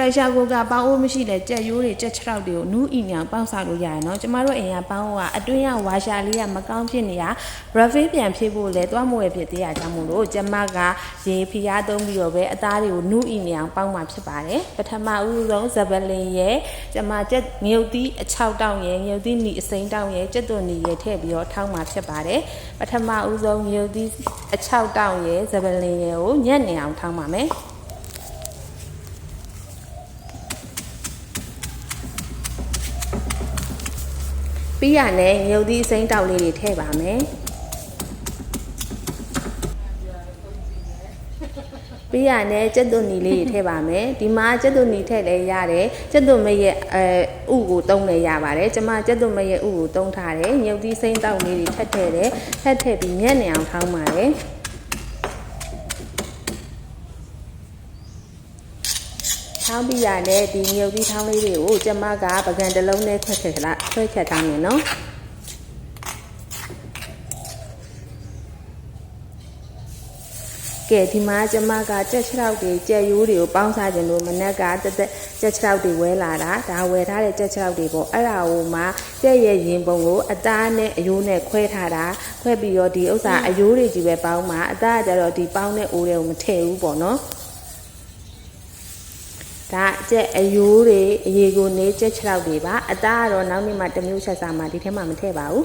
pressure cooker ပေါင်းအိုးမရှိတဲ့ကြက်ရိုးတွေကြက်ခြောက်တွေကိုနူးအီညာပေါင်းစားလို့ရတယ်နော်ကျမတို့အိမ်ကပေါင်းအိုးကအတွင်းကဝါရှာလေးကမကောင်းဖြစ်နေတာ brave ပြန်ဖြည့်ဖို့လဲသွားမွေဖြစ်သေးတာကြောင့်မို့လို့ကျမကရေဖျားသုံးပြီးတော့ပဲအသားတွေကိုနူးအီညာပေါင်းမှာဖြစ်ပါတယ်ပထမဦးဆုံးဇပလင်ရဲ့ကျမကြက်ငရုတ်သီးအချောက်တောင်းရဲ့ငရုတ်သီးနီအစိမ်းတောင်းရဲ့ကြက်သွန်နီရဲ့ထည့်ပြီးတော့ထောင်းမှာဖြစ်ပါတယ်ပထမဦးဆုံးငရုတ်သီးအချောက်တောင်းရဲ့ဇပလင်ရဲ့ကိုညက်နေအောင်ထောင်းပါမယ် ပြီးရနဲ့ငုတ်သီးအစိမ်းတောက်လေးတွေထည့်ပါမယ်ပြီးရနဲ့ကျက်သွန်နီလေးတွေထည့်ပါမယ်ဒီမှာကျက်သွန်နီထည့်လဲရတယ်ကျက်သွန်မရဲ့အဲဥကိုတုံးလဲရပါတယ်ကျမကျက်သွန်မရဲ့ဥကိုတုံးထားတယ်ငုတ်သီးစိမ်းတောက်လေးတွေထည့်ထည့်တယ်ထည့်ထည့်ပြီးညက်နေအောင်ထောင်းပါတယ် ထောင်းပြီးရတဲ့ဒီမြုပ်သီးထောင်းလေးတွေကိုကျမကပကံတစ်လုံးနဲ့ခွက်ခက်လာခွက်ခက်ထားမယ်နော်ကဲဒီမှာကျမကကြက်ချောက်တွေကြက်ရိုးတွေကိုပေါင်းစားခြင်းလို့မနက်ကတက်တက်ကြက်ချောက်တွေဝဲလာတာဒါဝဲထားတဲ့ကြက်ချောက်တွေပေါ့အဲ့ဒါကိုမှကြက်ရဲ့ရင်ပုံကိုအသားနဲ့အယိုးနဲ့ခွဲထားတာခွဲပြီးတော့ဒီဥစ္စာအယိုးတွေကြီးပဲပေါင်းမှာအသားကကြတော့ဒီပေါင်းတဲ့အိုးတွေကိုမထည့်ဘူးပေါ့နော် ဒါအကျက်အယိုးတွေအရေကိုနေကြက်ခြေထောက်တွေပါအသားကတော့နောက်နေ့မှတစ်မျိုးချက်စားမှဒီထဲမှာမထည့်ပါဘူး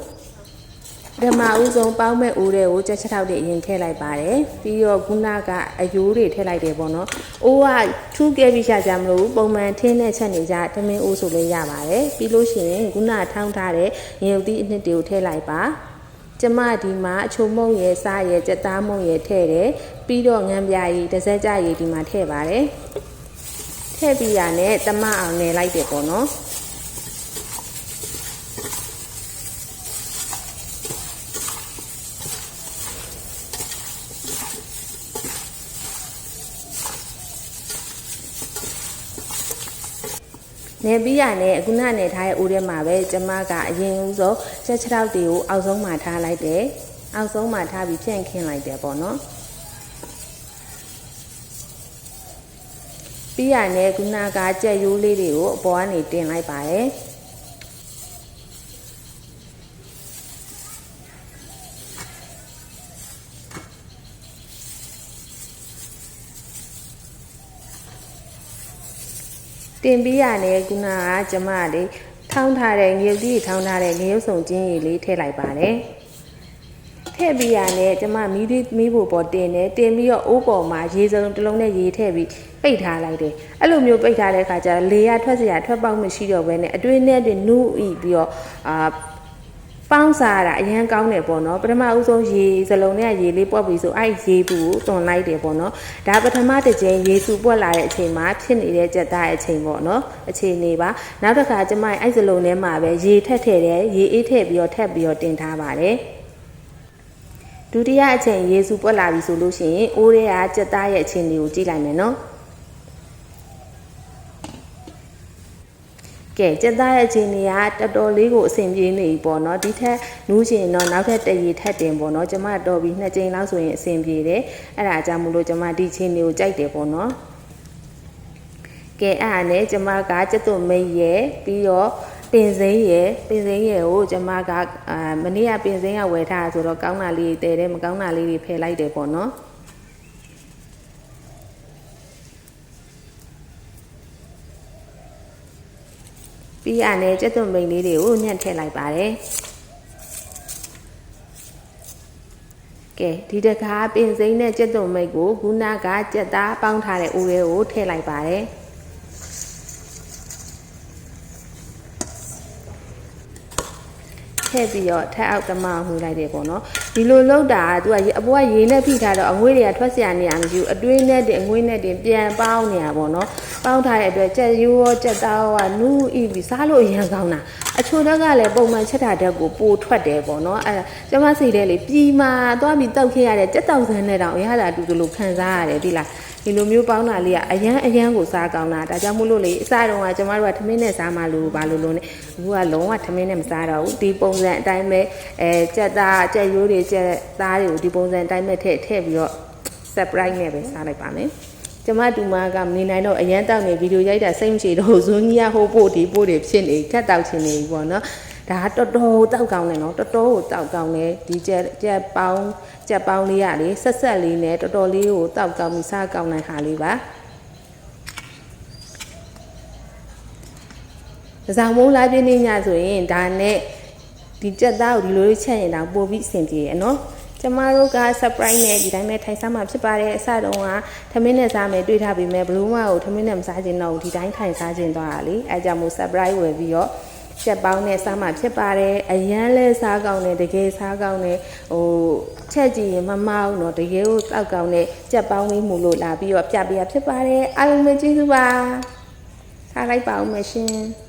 ဓမ္မဥဆုံးပေါင်းမဲ့အိုးတွေကိုကြက်ခြေထောက်တွေအရင်ထည့်လိုက်ပါတယ်ပြီးတော့ခုနကအယိုးတွေထည့်လိုက်တယ်ပေါ့နော်အိုးကထူးကဲပြီးရှာကြမလို့ပုံမှန်ထင်းတဲ့ချက်နေကြဓမင်းအိုးဆိုလည်းရပါတယ်ပြီးလို့ရှိရင်ခုနထောင်းထားတဲ့ငရုတ်သီးအနှစ်တွေကိုထည့်လိုက်ပါကျမဒီမှာအချုံမုံရဲ့စားရဲ့ကြက်သားမုံရဲ့ထည့်တယ်ပြီးတော့ငံပြားကြီးတစ်စက်ကြရည်ဒီမှာထည့်ပါတယ် ထည့်ပြီးရနဲ့တမအောင်နယ်လိုက်တယ်ပေါ့နော်နေပြီးရနဲ့အခုနနဲ့ထားတဲ့အိုးထဲမှာပဲကျမကအရင်ဦးဆုံးချက်ချောက်တွေကိုအောက်ဆုံးမှာထားလိုက်တယ်အောက်ဆုံးမှာထားပြီးဖြန့်ခင်းလိုက်တယ်ပေါ့နော် ပြီးရနဲ့ခုနကကြက်ရိုးလေးတွေကိုအပေါ်ကနေတင်လိုက်ပါတယ်တင်ပြီးရနဲ့ခုနကကျမလေးထောင်းထားတဲ့ငရုတ်ကြီးထောင်းထားတဲ့ငရုတ်စုံချင်းရည်လေးထည့်လိုက်ပါတယ် ထည့်ပြီးရနဲ့ကျမမီးလေးမီးဖို့ပေါ်တင်တယ်တင်ပြီးတော့အိုးပေါ်မှာရေစုံတစ်လုံးနဲ့ရေထည့်ပြီးပိတ်ထားလိုက်တယ်အဲ့လိုမျိုးပိတ်ထားတဲ့အခါကျတော့လေရထွက်စရာထွက်ပေါက်မရှိတော့ဘဲနဲ့အတွင်းထဲတင်နူးဤပြီးတော့အာပေါင်းစားတာအရန်ကောင်းတယ်ပေါ့နော်ပထမဦးဆုံးရေစလုံးနဲ့ရေလေးပွက်ပြီးဆိုအဲ့ရေဘူးကိုတွန်လိုက်တယ်ပေါ့နော်ဒါပထမတစ်ကြိမ်ရေစုပွက်လာတဲ့အချိန်မှာဖြစ်နေတဲ့ကြက်သားရဲ့အချိန်ပေါ့နော်အခြေအနေပါနောက်တစ်ခါကျမအဲ့စလုံးထဲမှာပဲရေထက်ထည့်တယ်ရေအေးထည့်ပြီးတော့ထက်ပြီးတော့တင်ထားပါတယ် ဒုတိယအချိန်ရေစုပွက်လာပြီဆိုလို့ရှိရင်အိုးထဲကကြက်သားရဲ့အခြေအနေကိုကြည့်လိုက်မယ်နော်ကဲကြက်သားရဲ့အခြေအနေကတော်တော်လေးကိုအဆင်ပြေနေပြီပေါ့နော်ဒီထက်နူးချင်တော့နောက်ထပ်တရေထက်တင်ပေါ့နော်ကျမတော်ပြီးနှစ်ကြိမ်လောက်ဆိုရင်အဆင်ပြေတယ်အဲ့ဒါကြောင့်မို့လို့ကျမဒီချင်းလေးကိုကြိုက်တယ်ပေါ့နော်ကဲအဲ့ဒါနဲ့ကျမကကြက်သွမိတ်ရဲ့ပြီးတော့ ပင်စိမ်းရဲ့ပင်စိမ်းရဲ့ကိုကျမကအာမနေ့ကပင်စိမ်းကဝယ်ထားဆိုတော့ကောင်းတာလေးတွေတဲတယ်မကောင်းတာလေးတွေဖယ်လိုက်တယ်ပေါ့နော်ပြီးရနဲ့ကြက်သွန်မိန်လေးတွေကိုညှက်ထည့်လိုက်ပါတယ်ကဲဒီတကားပင်စိမ်းနဲ့ကြက်သွန်မိတ်ကိုခုနကကြက်သားပေါင်းထားတဲ့အိုးလေးကိုထည့်လိုက်ပါတယ် ထည့်ပြီးတော့ထပ်အောက်ကမအောင်ငွေလိုက်တယ်ပေါ့နော်ဒီလိုလောက်တာကသူကအပေါ်ကရေနဲ့ဖိထားတော့အငွေတွေကထွက်စရာနေရာမရှိဘူးအတွင်းနဲ့တင်အငွေနဲ့တင်ပြန်ပေါင်းနေတာပေါ့နော်ပေါင်းထားတဲ့အတွက်ကြက်ရိုးရောကြက်သားရောကနူးဤပြီးစားလို့အရန်ကောင်းတာအချိုတက်ကလည်းပုံမှန်ချက်တာတက်ကိုပိုထွက်တယ်ပေါ့နော်အဲကျမစီတဲ့လေပြီမာသွားပြီးတောက်ခဲ့ရတဲ့ကြက်တောက်ဆန်းနဲ့တောင်အရသာတူတူလိုခံစားရတယ်ဒီလား ဒီလိုမျိုးပေါင်းတာလေးကအရန်အရန်ကိုစားကောင်းတာဒါကြောင့်မို့လို့လေအစတုန်းကကျမတို့ကထမင်းနဲ့စားမှလို့ဘာလို့လို့ ਨੇ အခုကလုံးဝထမင်းနဲ့မစားတော့ဘူးဒီပုံစံအတိုင်းပဲအဲကြက်သားကြက်ရိုးတွေကြက်သားတွေကိုဒီပုံစံအတိုင်းပဲထည့်ထည့်ပြီးတော့ surprise နဲ့ပဲစားလိုက်ပါမယ်ကျမတူမကမနေနိုင်တော့အရန်တောက်နေဗီဒီယိုရိုက်တာစိတ်မရှိတော့ဇွန်းကြီးကဟိုပို့ဒီပို့တွေဖြစ်နေခက်တောက်ချင်နေပြီပေါ့နော် ဒါကတော်တော်တောက်ကောင်းတယ်နော်တော်တော်ကိုတောက်ကောင်းတယ်ဒီကြက်ကြက်ပေါင်းကြက်ပေါင်းလေးရလေဆက်ဆက်လေးနဲ့တော်တော်လေးကိုတောက်ကောင်းပြီးစားကောင်းနိုင်ဟာလေးပါဒဇောင်မိုးလာပြင်းနေညဆိုရင်ဒါနဲ့ဒီကြက်သားကိုဒီလိုလေးချက်ရင်တော့ပို့ပြီးအဆင်ပြေရနော်ကျမတို့က surprise နဲ့ဒီတိုင်းပဲထိုင်စားမှာဖြစ်ပါတယ်အစတုန်းကထမင်းနဲ့စားမယ်တွေ့ထားပေမဲ့ဘလူးမကိုထမင်းနဲ့မစားခြင်းတော့ဒီတိုင်းထိုင်စားခြင်းသွားတာလေအဲကြောင့်မို့ surprise ဝယ်ပြီးတော့ ချက်ပေါင်းနဲ့စားမှာဖြစ်ပါတယ်အရန်လဲစားကောင်းတယ်တကယ်စားကောင်းတယ်ဟိုချက်ကြည့်ရင်မမအောင်တော့တကယ်ကိုတောက်ကောင်းတဲ့ချက်ပေါင်းလေးမှုလို့လာပြီးတော့ပြပြဖြစ်ပါတယ်အားလုံးပဲကျေးဇူးပါထားလိုက်ပါဦးမရှင်